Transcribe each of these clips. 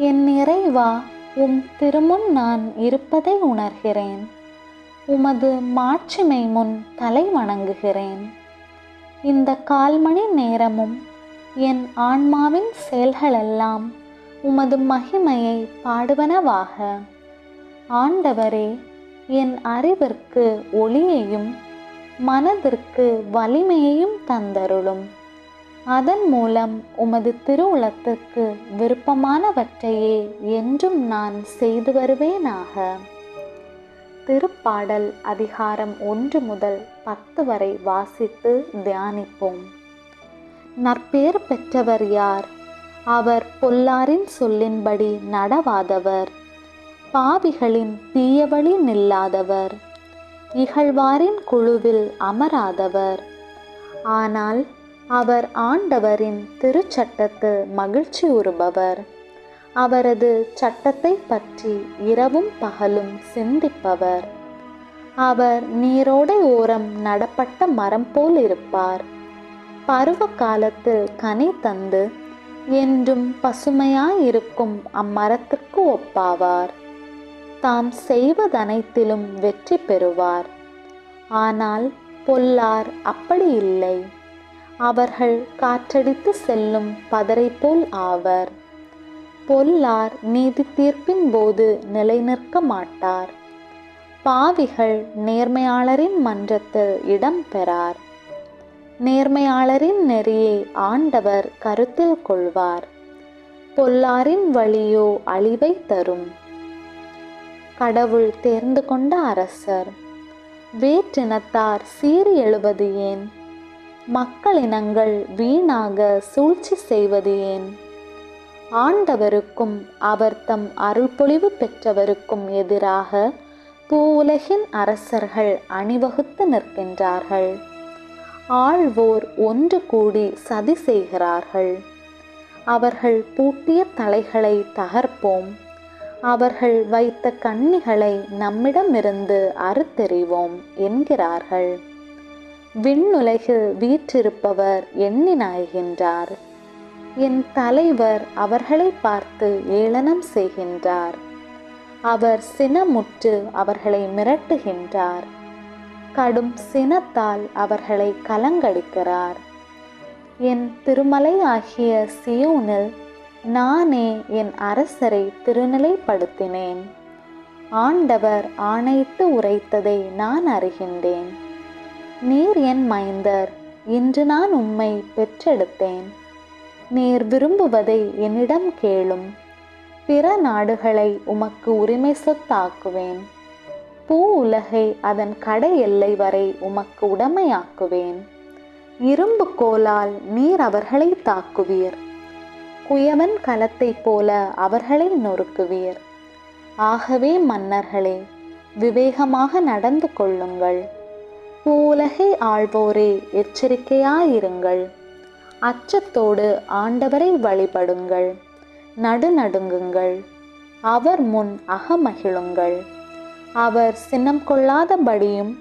என் நிறைவா உம் திருமுன் நான் இருப்பதை உணர்கிறேன். உமது மாட்சிமை முன் தலை வணங்குகிறேன். இந்த கால் மணி நேரமும் என் ஆன்மாவின் செயல்களெல்லாம் உமது மகிமையை பாடுவனவாக. ஆண்டவரே என் அறிவிற்கு ஒளியையும் மனதிற்கு வலிமையையும் தந்தருளும். அதன் மூலம் உமது திருவுளத்துக்கு விருப்பமானவற்றையே என்றும் நான் செய்து வருவேனாக. திருப்பாடல் அதிகாரம் ஒன்று முதல் பத்து வரை வாசித்து தியானிப்போம். நற்பேர் பெற்றவர் யார்? அவர் பொல்லாரின் சொல்லின்படி நடவாதவர். பாவிகளின் தீயவழி நில்லாதவர். இகழ்வாரின் குழுவில் அமராதவர். ஆனால் அவர் ஆண்டவரின் திருச்சட்டத்து மகிழ்ச்சி உறுபவர். அவரது சட்டத்தை பற்றி இரவும் பகலும் சிந்திப்பவர். அவர் நீரோடை ஓரம் நடப்பட்ட மரம் போல் இருப்பார். பருவ காலத்தில் கனி தந்து என்றும் பசுமையாயிருக்கும் அம்மரத்திற்கு ஒப்பாவார். தாம் செய்வதனைத்திலும் வெற்றி பெறுவார். ஆனால் பொல்லார் அப்படி இல்லை. அவர்கள் காற்றடித்து செல்லும் பதரை போல் ஆவர். பொல்லார் நீதி தீர்ப்பின் போது நிலைநிற்க மாட்டார். பாவிகள் நேர்மையாளரின் மன்றத்தில் இடம் பெறார். நேர்மையாளரின் நெறியை ஆண்டவர் கருத்தில் கொள்வார். பொல்லாரின் வழியோ அழிவை தரும். கடவுள் தேர்ந்து கொண்ட அரசர் வேற்றினத்தார் சீறி எழுவது ஏன்? மக்களினங்கள் வீணாக சூழ்ச்சி செய்வது ஏன்? ஆண்டவருக்கும் அவர் தம் அருள்பொழிவு பெற்றவருக்கும் எதிராக பூவுலகின் அரசர்கள் அணிவகுத்து நிற்கின்றார்கள். ஆழ்வோர் ஒன்று கூடி சதி செய்கிறார்கள். அவர்கள் பூட்டிய தலைகளை தகர்ப்போம். அவர்கள் வைத்த கண்ணிகளை நம்மிடமிருந்து அறுத்தெறிவோம் என்கிறார்கள். விண்ணுலகில் வீற்றிருப்பவர் எண்ணி நாய்கின்றார். என் தலைவர் அவர்களை பார்த்து ஏளனம் செய்கின்றார். அவர் சினமுற்று அவர்களை மிரட்டுகின்றார். கடும் சினத்தால் அவர்களை கலங்கடிக்கிறார். என் திருமலை ஆகிய சியோனில் நானே என் அரசரை திருநிலைப்படுத்தினேன். ஆண்டவர் ஆணையிட்டு உரைத்ததை நான் அறிகின்றேன். நீர் என் மைந்தர் இன்று நான் உம்மை பெற்றெடுத்தேன். நீர் விரும்புவதை என்னிடம் கேளும். பிற நாடுகளை உமக்கு உரிமை சொத்தாக்குவேன். பூ உலகை அதன் கடை எல்லை வரை உமக்கு உடமையாக்குவேன். இரும்பு கோலால் நீர் அவர்களை தாக்குவீர். குயவன் கலத்தைப் போல அவர்களை நொறுக்குவீர். ஆகவே மன்னர்களே விவேகமாக நடந்து கொள்ளுங்கள். பூலகை ஆள்வோரே எச்சரிக்கையாயிருங்கள். அச்சத்தோடு ஆண்டவரை வழிபடுங்கள். நடுநடுங்குங்கள். அவர் முன் அகமகிழுங்கள். அவர் சினம் கொள்ளாதபடியும்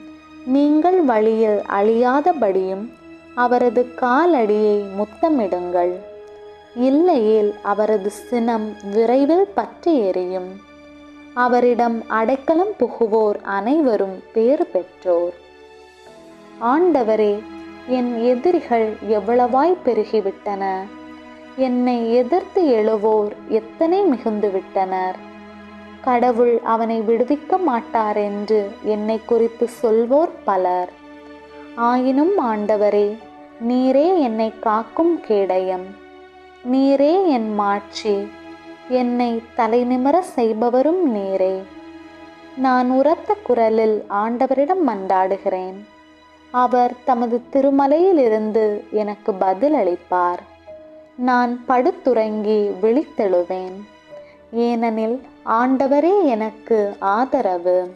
நீங்கள் வழியில் அழியாதபடியும் அவரது காலடியை முத்தமிடுங்கள். இல்லையேல் அவரது சினம் விரைவில் பற்றி எறியும் அவரிடம் அடைக்கலம் புகுவோர் அனைவரும் பேறு பெற்றோர். ஆண்டவரே என் எதிரிகள் எவ்வளவாய் பெருகிவிட்டன? என்னை எதிர்த்து எழுவோர் எத்தனை மிகுந்து விட்டனர் கடவுள் அவனை விடுவிக்க மாட்டார் என்று என்னை குறித்து சொல்வோர் பலர். ஆயினும் ஆண்டவரே நீரே என்னை காக்கும் கேடயம். நீரே என் மாட்சி. என்னை தலைநிமர செய்பவரும் நீரே. நான் உரத்த குரலில் ஆண்டவரிடம் மன்றாடுகிறேன். அவர் தமது திருமலையிலிருந்து எனக்கு பதில் அளிப்பார் நான் படுத்துறங்கி விழித்தெழுவேன். ஏனெனில் ஆண்டவரே எனக்கு ஆதரவு.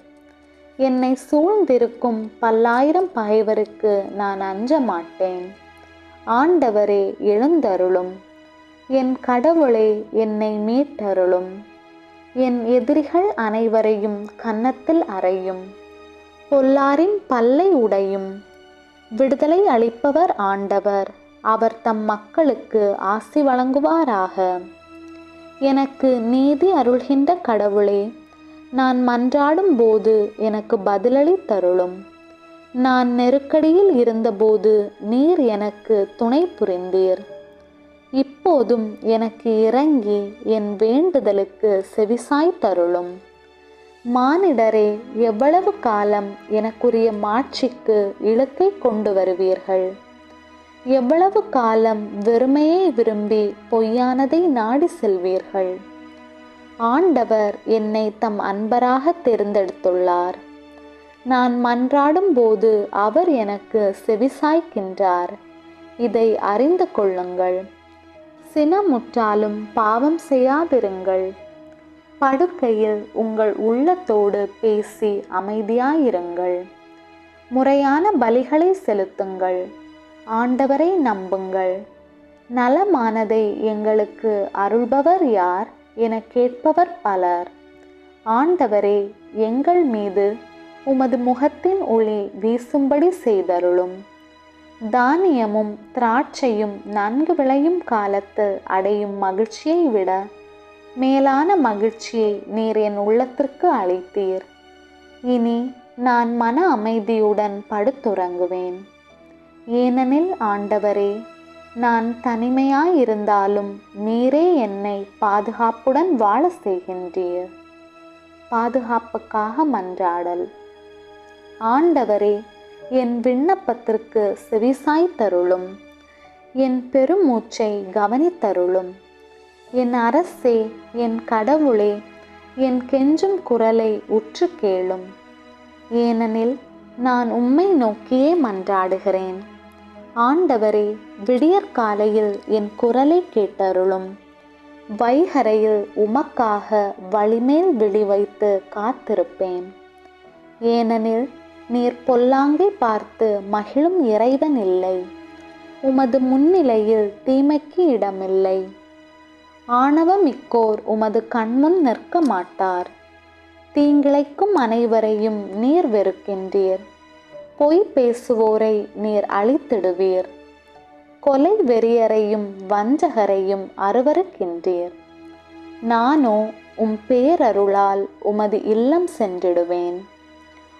என்னை சூழ்ந்திருக்கும் பல்லாயிரம் பகைவருக்கு நான் அஞ்ச மாட்டேன் ஆண்டவரே எழுந்தருளும். என் கடவுளே என்னை மீட்டருளும். என் எதிரிகள் அனைவரையும் கன்னத்தில் அறையும். பொல்லாரின் பல்லை உடையும். விடுதலை அளிப்பவர் ஆண்டவர். அவர் தம் மக்களுக்கு ஆசி வழங்குவாராக. எனக்கு நீதி அருள்கின்ற கடவுளே நான் மன்றாடும் போது எனக்கு பதிலளி தருளும். நான் நெருக்கடியில் இருந்தபோது நீர் எனக்கு துணை புரிந்தீர். இப்போதும் எனக்கு இறங்கி என் வேண்டுதலுக்கு செவிசாய் தருளும். மானிடரே எவ்வளவு காலம் எனக்குரிய மாட்சிக்கு இலக்கை கொண்டு வருவீர்கள்? எவ்வளவு காலம் வெறுமையை விரும்பி பொய்யானதை நாடி செல்வீர்கள்? ஆண்டவர் என்னை தம் அன்பராக தேர்ந்தெடுத்துள்ளார். நான் மன்றாடும் போது அவர் எனக்கு செவிசாய்க்கின்றார். இதை அறிந்து கொள்ளுங்கள். சினமுற்றாலும் பாவம் செய்யாதிருங்கள். படுக்கையில் உங்கள் உள்ளத்தோடு பேசி அமைதியாயிருங்கள். முறையான பலிகளை செலுத்துங்கள். ஆண்டவரை நம்புங்கள். நலமானதை எங்களுக்கு அருள்பவர் யார்? என கேட்பவர் பலர். ஆண்டவரே எங்கள் மீது உமது முகத்தின் ஒளி வீசும்படி செய்தருளும். தானியமும் திராட்சையும் நன்கு விளையும் காலத்து அடையும் மகிழ்ச்சியை விட மேலான மகிழ்ச்சியை நீர் என் உள்ளத்திற்கு அளித்தீர். இனி நான் மன அமைதியுடன் படுத்துறங்குவேன். ஏனெனில் ஆண்டவரே நான் தனிமையாயிருந்தாலும் நீரே என்னை பாதுகாப்புடன் வாழ செய்கின்றீர். பாதுகாப்புக்காக மன்றாடல். ஆண்டவரே என் விண்ணப்பத்திற்கு செவிசாய் தருளும் என் பெருமூச்சை கவனித்தருளும். என் அரசே என் கடவுளே என் கெஞ்சும் குரலை உற்று கேளும். ஏனெனில் நான் உம்மை நோக்கியே மன்றாடுகிறேன். ஆண்டவரே விடியற்காலையில் என் குரலை கேட்டருளும். வைகரையில் உமக்காக வழிமேல் விழி வைத்து காத்திருப்பேன். ஏனெனில் நீர் பொல்லாங்கை பார்த்து மகிழும் இறைவன் இல்லை. உமது முன்னிலையில் தீமைக்கு இடமில்லை. ஆணவமிக்கோர் உமது கண்முன் நிற்க மாட்டார். தீங்கிழைக்கும் அனைவரையும் நீர் வெறுக்கின்றீர். பொய் பேசுவோரை நீர் அழித்திடுவீர். கொலை வெறியரையும் வஞ்சகரையும் அருவருக்கின்றீர். நானோ உம் பேரருளால் உமது இல்லம் சென்றிடுவேன்.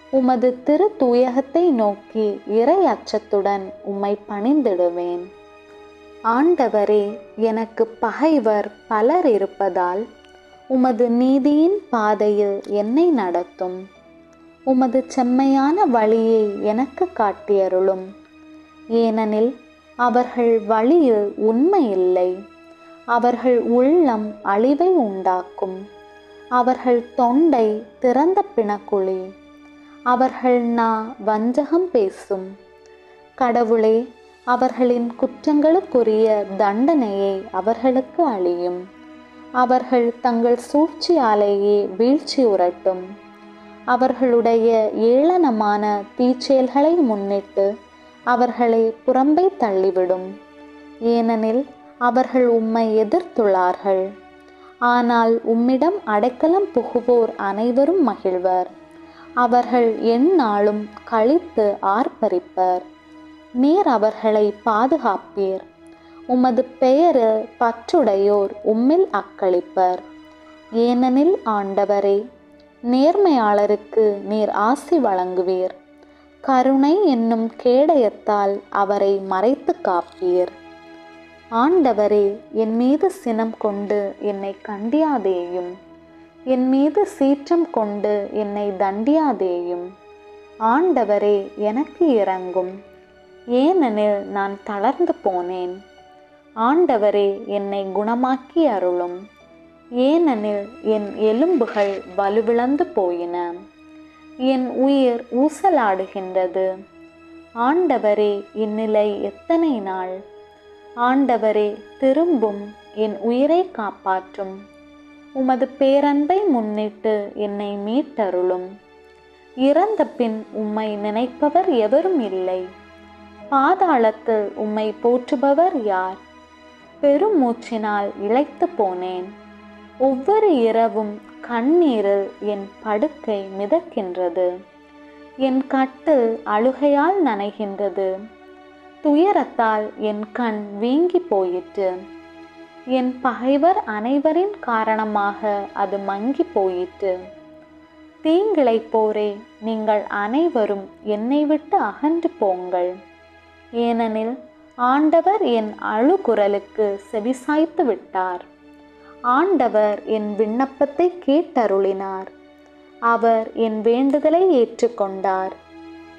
உமது திரு தூயகத்தை நோக்கி இறை அச்சத்துடன் உம்மை பணிந்திடுவேன். ஆண்டவரே எனக்கு பகைவர் பலர் இருப்பதால் உமது நீதியின் பாதையில் என்னை நடத்தும். உமது செம்மையான வழியை எனக்கு காட்டியருளும். ஏனெனில் அவர்கள் வழியில் உண்மை இல்லை. அவர்கள் உள்ளம் அழிவை உண்டாக்கும். அவர்கள் தொண்டை திறந்த பிணக்குழி. அவர்கள் நா வஞ்சகம் பேசும். கடவுளே அவர்களின் குற்றங்களுக்குரிய தண்டனையை அவர்களுக்கு அழியும் அவர்கள் தங்கள் சூழ்ச்சியாலேயே வீழ்ச்சி உரட்டும். அவர்களுடைய ஏளனமான தீச்செயல்களை முன்னிட்டு அவர்களை புறம்பை தள்ளிவிடும். ஏனெனில் அவர்கள் உம்மை எதிர்த்துள்ளார்கள். ஆனால் உம்மிடம் அடைக்கலம் புகுவோர் அனைவரும் மகிழ்வர். அவர்கள் எந்நாளும் கழித்து ஆர்ப்பரிப்பர். நீர் அவர்களை பாதுகாப்பீர். உமது பெயரு பற்றுடையோர் உம்மில் அக்களிப்பர். ஏனெனில் ஆண்டவரே நேர்மையாளருக்கு நீர் ஆசி வழங்குவீர். கருணை என்னும் கேடயத்தால் அவரை மறைத்து காப்பீர். ஆண்டவரே என் மீது சினம் கொண்டு என்னை கண்டியாதேயும். என் மீது சீற்றம் கொண்டு என்னை தண்டியாதேயும். ஆண்டவரே எனக்கு இறங்கும் ஏனெனில் நான் தளர்ந்து போனேன். ஆண்டவரே என்னை குணமாக்கி அருளும். ஏனெனில் என் எலும்புகள் வலுவிழந்து போயின. என் உயிர் ஊசலாடுகின்றது. ஆண்டவரே இந்நிலை எத்தனை நாள்? ஆண்டவரே திரும்பும் என் உயிரை காப்பாற்றும். உமது பேரன்பை முன்னிட்டு என்னை மீட்டருளும். இறந்த பின் உம்மை நினைப்பவர் எவரும் இல்லை. பாதாளத்தில் உம்மை போற்றுபவர் யார்? பெருமூச்சினால் இழைத்து போனேன். ஒவ்வொரு இரவும் கண்ணீரில் என் படுக்கை மிதக்கின்றது. என் கட்டில் அழுகையால் நனைகின்றது. துயரத்தால் என் கண் வீங்கி போயிற்று. என் பகைவர் அனைவரின் காரணமாக அது மங்கி போயிற்று. தீங்கிழைப்போரே நீங்கள் அனைவரும் என்னை விட்டு அகன்று போங்கள். ஏனெனில் ஆண்டவர் என் அழுகுரலுக்கு செவிசாய்த்து விட்டார். ஆண்டவர் என் விண்ணப்பத்தை கேட்டருளினார். அவர் என் வேண்டுதலை ஏற்றுக்கொண்டார்.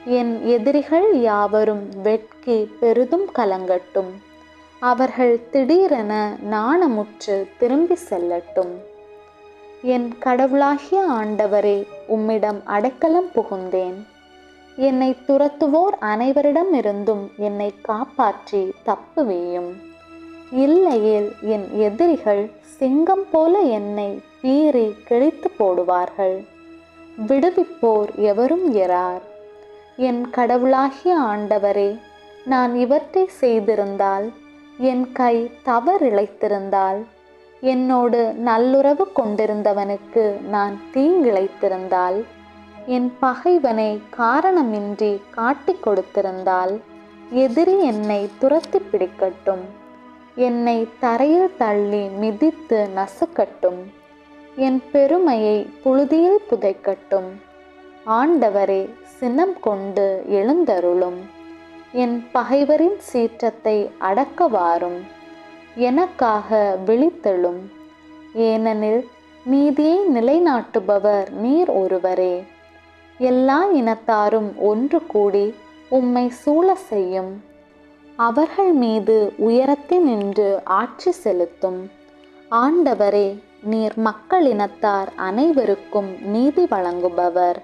என் எதிரிகள் யாவரும் வெட்கி பெரிதும் கலங்கட்டும். அவர்கள் திடீரென நாணமுற்று திரும்பி செல்லட்டும். என் கடவுளாகிய ஆண்டவரே உம்மிடம் அடைக்கலம் புகுந்தேன். என்னை துரத்துவோர் அனைவரிடமிருந்தும் என்னை காப்பாற்றி தப்புவேயும். இல்லையேல் என் எதிரிகள் சிங்கம் போல என்னை பீறி கிழித்து போடுவார்கள். விடுவிப்போர் எவரும் எறார் என் கடவுளாகிய ஆண்டவரே நான் இவற்றை செய்திருந்தால் என் கை தவறிழைத்திருந்தால் என்னோடு நல்லுறவு கொண்டிருந்தவனுக்கு நான் தீங்கிழைத்திருந்தால் என் பகைவனை காரணமின்றி காட்டிக் கொடுத்திருந்தால் எதிரி என்னை துரத்தி பிடிக்கட்டும். என்னை தரையில் தள்ளி மிதித்து நசுக்கட்டும். என் பெருமையை புழுதியில் புதைக்கட்டும். ஆண்டவரே சினம் கொண்டு எழுந்தருளும். என் பகைவரின் சீற்றத்தை அடக்கவாரும். எனக்காக விழித்தெழும். ஏனெனில் நீதியை நிலைநாட்டுபவர் நீர் ஒருவரே. எல்லா இனத்தாரும் ஒன்று கூடி உம்மை சூழ செய்யும். அவர்கள் மீது உயரத்தில் நின்று ஆட்சி செலுத்தும். ஆண்டவரே நீர் மக்கள் இனத்தார் அனைவருக்கும் நீதி வழங்குபவர்.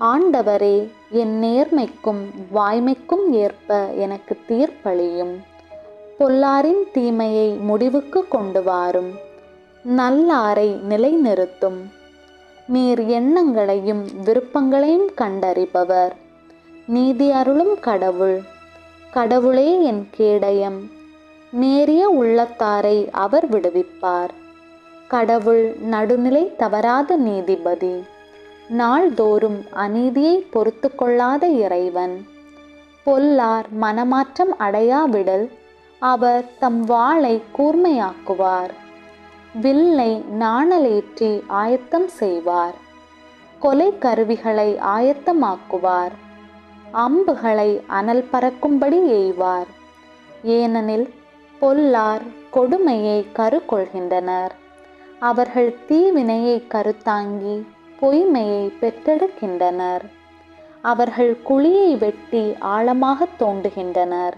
ஆண்டவரே என் நேர்மைக்கும் வாய்மைக்கும் ஏற்ப எனக்கு தீர்ப்பளியும். பொல்லாரின் தீமையை முடிவுக்கு கொண்டு வாரும். நல்லாரை நிலைநிறுத்தும். நீர் எண்ணங்களையும் விருப்பங்களையும் கண்டறிபவர். நீதி அருளும் கடவுள். கடவுளே என் கேடயம். நேரிய உள்ளத்தாரை அவர் விடுவிப்பார். கடவுள் நடுநிலை தவறாத நீதிபதி. நாள்தோறும் அநீதியை பொறுத்து கொள்ளாத இறைவன். பொல்லார் மனமாற்றம் அடையாவிடல் அவர் தம் வாளை கூர்மையாக்குவார். வில்லை நாணலேற்றி ஆயத்தம் செய்வார். கொலை கருவிகளை ஆயத்தமாக்குவார். அம்புகளை அனல் பறக்கும்படி எய்வார். ஏனெனில் பொல்லார் கொடுமையை கரு கொள்கின்றனர் அவர்கள் தீவினையை கருத்தாங்கி பொய்மையை பெற்றெடுக்கின்றனர். அவர்கள் குழியை வெட்டி ஆழமாக தோண்டுகின்றனர்.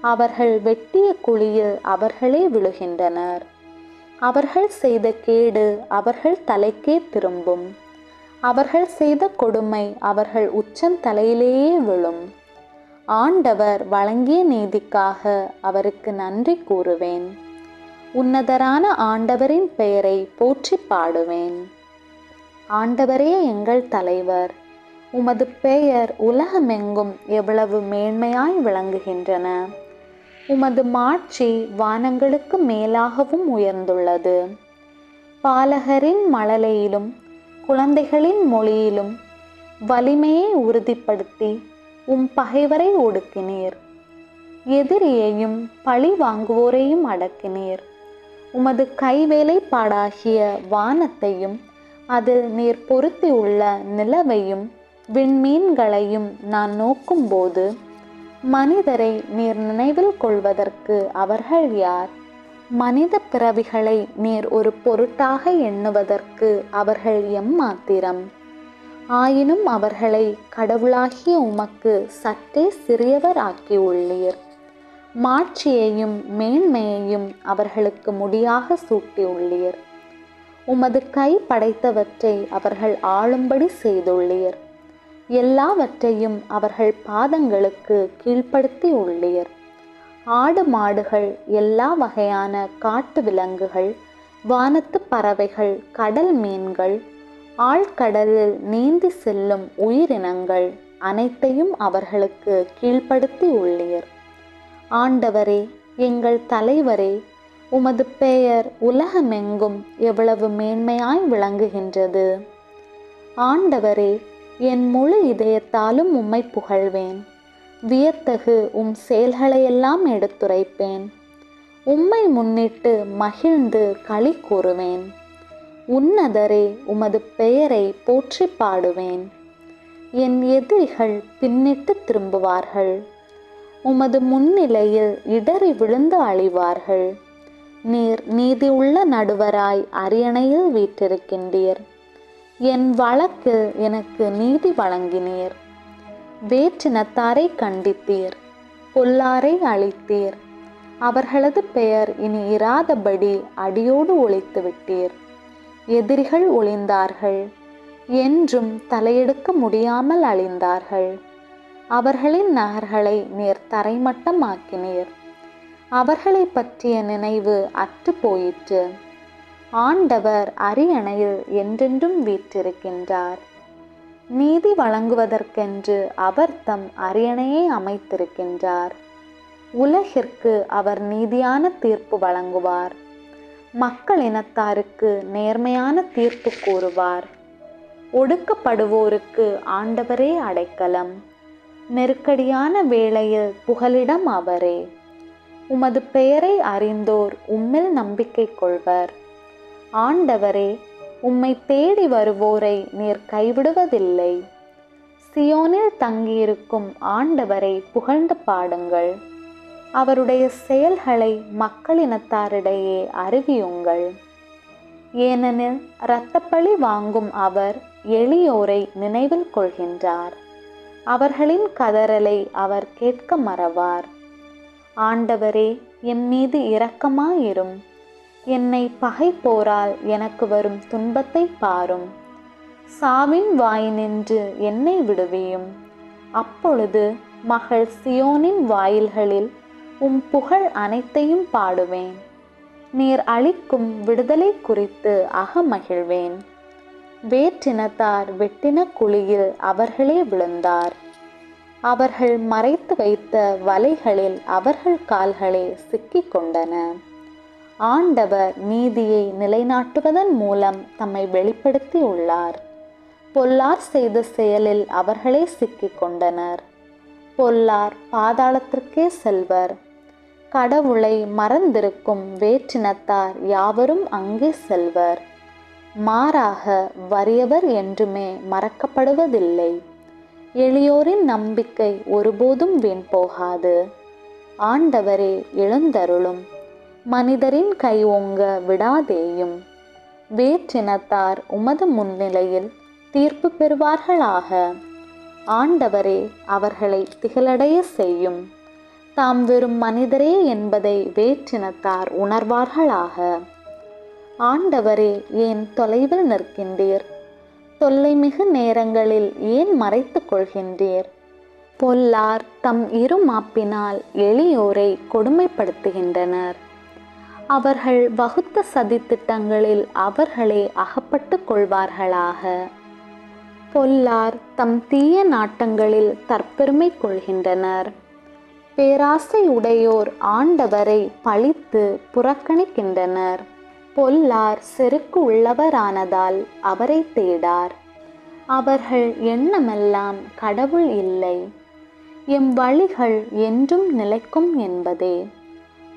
அவர்கள் வெட்டிய குழியில் அவர்களே விழுகின்றனர். அவர்கள் செய்த கேடு அவர்கள் தலைக்கே திரும்பும். அவர்கள் செய்த கொடுமை அவர்கள் உச்சந்தலையிலேயே விழும். ஆண்டவர் வழங்கிய நீதிக்காக அவருக்கு நன்றி கூறுவேன். உன்னதரான ஆண்டவரின் பெயரை போற்றி பாடுவேன். ஆண்டவரே எங்கள் தலைவர் உமது பெயர் உலகமெங்கும் எவ்வளவு மேன்மையாய் விளங்குகின்றன. உமது மாட்சி வானங்களுக்கு மேலாகவும் உயர்ந்துள்ளது. பாலகரின் மழலையிலும் குழந்தைகளின் மொழியிலும் வலிமையை உறுதிப்படுத்தி உம் பகைவரை ஒடுக்கினீர். எதிரியையும் பழி வாங்குவோரையும் அடக்கினீர். உமது கைவேலைப்பாடாகிய வானத்தையும் அதில் நீர் பொருத்தியுள்ள நிலவையும் விண்மீன்களையும் நான் நோக்கும்போது மனிதரை நீர் நினைவில் கொள்வதற்கு அவர்கள் யார்? மனித பிறவிகளை நீர் ஒரு பொருட்டாக எண்ணுவதற்கு அவர்கள் எம்மாத்திரம் ஆயினும் அவர்களை கடவுளாகிய உமக்கு சற்றே சிறியவர் ஆக்கியுள்ளீர் மாட்சியையும் மேன்மையையும் அவர்களுக்கு முடியாக சூட்டியுள்ளீர் உமது கை படைத்தவற்றை அவர்கள் ஆளும்படி செய்துள்ளீர். எல்லாவற்றையும் அவர்கள் பாதங்களுக்கு கீழ்ப்படுத்தி உள்ளீர். ஆடு மாடுகள் எல்லா வகையான காட்டு விலங்குகள் வானத்து பறவைகள் கடல் மீன்கள் ஆழ்கடலில் நீந்தி செல்லும் உயிரினங்கள் அனைத்தையும் அவர்களுக்கு கீழ்ப்படுத்தி உள்ளீர். ஆண்டவரே எங்கள் தலைவரே உமது பெயர் உலகமெங்கும் எவ்வளவு மேன்மையாய் விளங்குகின்றது. ஆண்டவரே என் முழு இதயத்தாலும் உம்மை புகழ்வேன். வியத்தகு உம் செயல்களையெல்லாம் எடுத்துரைப்பேன். உம்மை முன்னிட்டு மகிழ்ந்து களி கூறுவேன். உன்னதரே உமது பெயரை போற்றி பாடுவேன். என் எதிரிகள் பின்னிட்டு திரும்புவார்கள். உமது முன்னிலையில் இடறி விழுந்து அழிவார்கள். நீர் நீதி உள்ள நடுவராய் அரியணையில் வீற்றிருக்கின்றீர். என் வழக்கு எனக்கு நீதி வழங்கினீர். வேற்றினத்தாரை கண்டித்தீர் பொல்லாரை அழித்தீர். அவர்களது பெயர் இனி இராதபடி அடியோடு ஒழித்து விட்டீர். எதிரிகள் ஒளிந்தார்கள் என்றும் தலையெடுக்க முடியாமல் அழிந்தார்கள். அவர்களின் நகர்களை நீர் தரைமட்டமாக்கினீர். அவர்களை பற்றிய நினைவு அற்று போயிற்று ஆண்டவர் அரியணையில் என்றென்றும் வீற்றிருக்கின்றார். நீதி வழங்குவதற்கென்று அவர் தம் அரியணையை அமைத்திருக்கின்றார். உலகிற்கு அவர் நீதியான தீர்ப்பு வழங்குவார். மக்கள் இனத்தாருக்கு நேர்மையான தீர்ப்பு கூறுவார். ஒடுக்கப்படுவோருக்கு ஆண்டவரே அடைக்கலம். நெருக்கடியான வேளையில் புகலிடம் அவரே. உமது பெயரை அறிந்தோர் உம்மில் நம்பிக்கை கொள்வர். ஆண்டவரே உம்மை தேடி வருவோரை நீர் கைவிடுவதில்லை. சியோனில் தங்கியிருக்கும் ஆண்டவரை புகழ்ந்து பாடுங்கள். அவருடைய செயல்களை மக்களினத்தாரிடையே அறிவியுங்கள். ஏனெனில் இரத்தப்பழி வாங்கும் அவர் எளியோரை நினைவில் கொள்கின்றார். அவர்களின் கதறலை அவர் கேட்க மறவார். ஆண்டவரே என் மீது இரக்கமாயிரும். என்னை பகைப்போரால் எனக்கு வரும் துன்பத்தை பாரும். சாவின் வாயினின்று என்னை விடுவியும். அப்பொழுது மகள் சியோனின் வாயில்களில் உம் புகழ் அனைத்தையும் பாடுவேன். நீர் அளிக்கும் விடுதலை குறித்து அகமகிழ்வேன். வேற்றினத்தார் வெட்டின குழியில் அவர்களே விழுந்தார். அவர்கள் மறைத்து வைத்த வலைகளில் அவர்கள் கால்களே சிக்கிக் கொண்டன. ஆண்டவர் நீதியை நிலைநாட்டுவதன் மூலம் தம்மை வெளிப்படுத்தி உள்ளார் பொல்லார் செய்த செயலில் அவர்களே சிக்கிக் கொண்டனர். பொல்லார் பாதாளத்திற்கே செல்வர். கடவுளை மறந்திருக்கும் வேற்றினத்தார் யாவரும் அங்கே செல்வர். மாறாக வறியவர் என்றுமே மறக்கப்படுவதில்லை. எளியோரின் நம்பிக்கை ஒருபோதும் வீண் போகாது. ஆண்டவரே எழுந்தருளும். மனிதரின் கை ஓங்க விடாதேயும். வேற்றினத்தார் உமது முன்னிலையில் தீர்ப்பு பெறுவார்களாக. ஆண்டவரே அவர்களை திகழடைய செய்யும். தாம் வெறும் மனிதரே என்பதை வேற்றினத்தார் உணர்வார்களாக. ஆண்டவரே ஏன் தொலைவில் நிற்கின்றீர்? தொல்லைமிகு நேரங்களில் ஏன் மறைத்துக் கொள்கின்றீர்? பொல்லார் தம் இரு மாப்பினால் எளியோரை கொடுமைப்படுத்துகின்றனர். அவர்கள் வகுத்த சதித்திட்டங்களில் அவர்களே அகப்பட்டு கொள்வார்களாக. பொல்லார் தம் தீய நாட்டங்களில் தற்பெருமை கொள்கின்றனர். பேராசை உடையோர் ஆண்டவரை பழித்து புறக்கணிக்கின்றனர். பொல்லார் செருக்கு உள்ளவரானதால் அவரை தேடார். அவர்கள் எண்ணமெல்லாம் கடவுள் இல்லை. எம் வழிகள் என்றும் நிலைக்கும் என்பதே.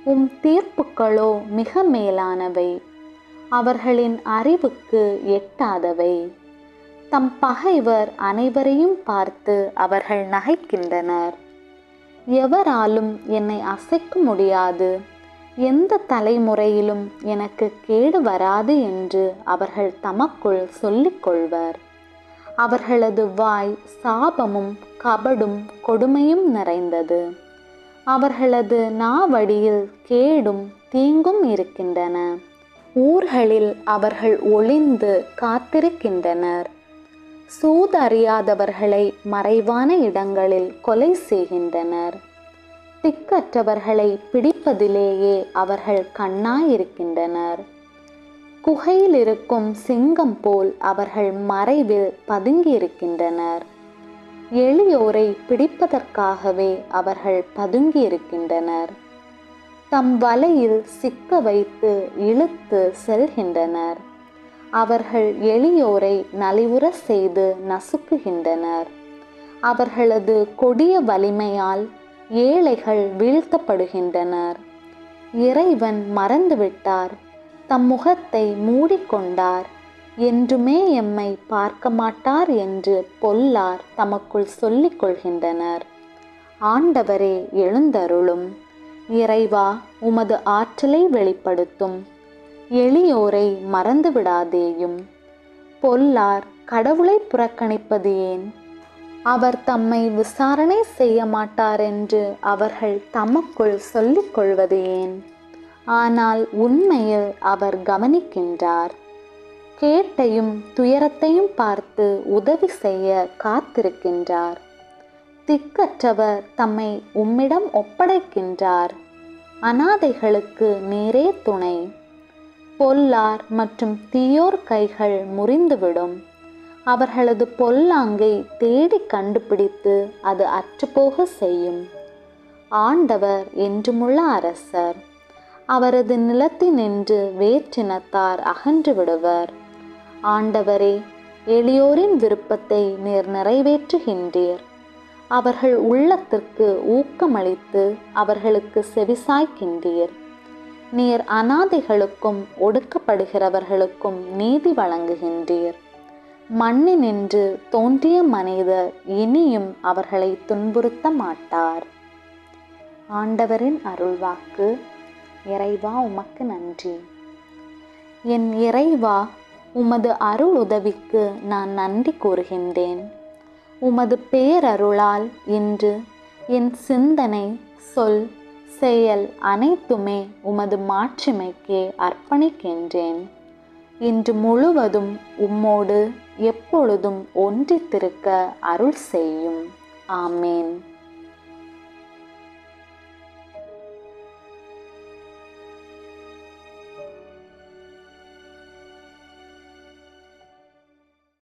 உம் தீர்ப்புகளோ மிக மேலானவை. அவர்களின் அறிவுக்கு எட்டாதவை. தம் பகைவர் அனைவரையும் பார்த்து அவர்கள் நகைக்கின்றனர். எவராலும் என்னை அசைக்க முடியாது. எந்த தலைமுறையிலும் எனக்கு கேடு வராது என்று அவர்கள் தமக்குள் சொல்லிக் கொள்வர். அவர்களது வாய் சாபமும் கபடும் கொடுமையும் நிறைந்தது. அவர்களது நாவடியில் கேடும் தீங்கும் இருக்கின்றன. ஊர்களில் அவர்கள் ஒளிந்து காத்திருக்கின்றனர். சூதறியாதவர்களை மறைவான இடங்களில் கொலை செய்கின்றனர். திக்கற்றவர்களை பிடிப்பதிலேயே அவர்கள் கண்ணாயிருக்கின்றனர். குகையில் இருக்கும் சிங்கம் போல் அவர்கள் மறைவில் பதுங்கியிருக்கின்றனர். எளியோரை பிடிப்பதற்காகவே அவர்கள் பதுங்கியிருக்கின்றனர். தம் வலையில் சிக்க வைத்து இழுத்து செல்கின்றனர். அவர்கள் எளியோரை நலிவுற செய்து நசுக்குகின்றனர். அவர்களது கொடிய வலிமையால் ஏழைகள் வீழ்த்தப்படுகின்றனர். இறைவன் மறந்துவிட்டார். தம் முகத்தை மூடிக்கொண்டார். என்றுமே எம்மை பார்க்க மாட்டார் என்று பொல்லார் தமக்குள் சொல்லிக் கொள்கின்றனர். ஆண்டவரே எழுந்தருளும். இறைவா உமது ஆற்றலை வெளிப்படுத்தும். எளியோரை மறந்துவிடாதேயும். பொல்லார் கடவுளை புறக்கணிப்பது ஏன்? அவர் தம்மை விசாரணை செய்ய மாட்டார் என்று அவர்கள் தமக்குள் சொல்லிக் கொள்வது ஏன்? ஆனால் உண்மையில் அவர் கவனிக்கின்றார். கேட்டையும் துயரத்தையும் பார்த்து உதவி செய்ய காத்திருக்கின்றார். திக்கற்றவர் தம்மை உம்மிடம் ஒப்படைக்கின்றார். அனாதைகளுக்கு நேரே துணை. பொல்லார் மற்றும் தீயோர் கைகள் முறிந்துவிடும். அவர்களது பொல்லாங்கை தேடி கண்டுபிடித்து அது அற்றுப்போக செய்யும். ஆண்டவர் என்றுமுள்ள அரசர். அவரது நிலத்தினின்று வேற்றினத்தார் அகன்று விடுவர் ஆண்டவரே எளியோரின் விருப்பத்தை நீர் நிறைவேற்றுகின்றீர். அவர்கள் உள்ளத்திற்கு ஊக்கமளித்து அவர்களுக்கு செவிசாய்க்கின்றீர். நீர் அனாதைகளுக்கும் ஒடுக்கப்படுகிறவர்களுக்கும் நீதி வழங்குகின்றீர். மண்ணினின்று தோன்றிய மனிதர் இனியும் அவர்களை துன்புறுத்த மாட்டார். ஆண்டவரின் அருள்வாக்கு இறைவா உமக்கு நன்றி. என் இறைவா உமது அருள் உதவிக்கு நான் நன்றி கூறுகின்றேன். உமது பேரருளால் இன்று என் சிந்தனை சொல் செயல் அனைத்துமே உமது மாட்சிமைக்கே அர்ப்பணிக்கின்றேன். இன்று முழுவதும் உம்மோடு எப்பொழுதும் ஒன்றித்திருக்க அருள் செய்யும். ஆமேன்.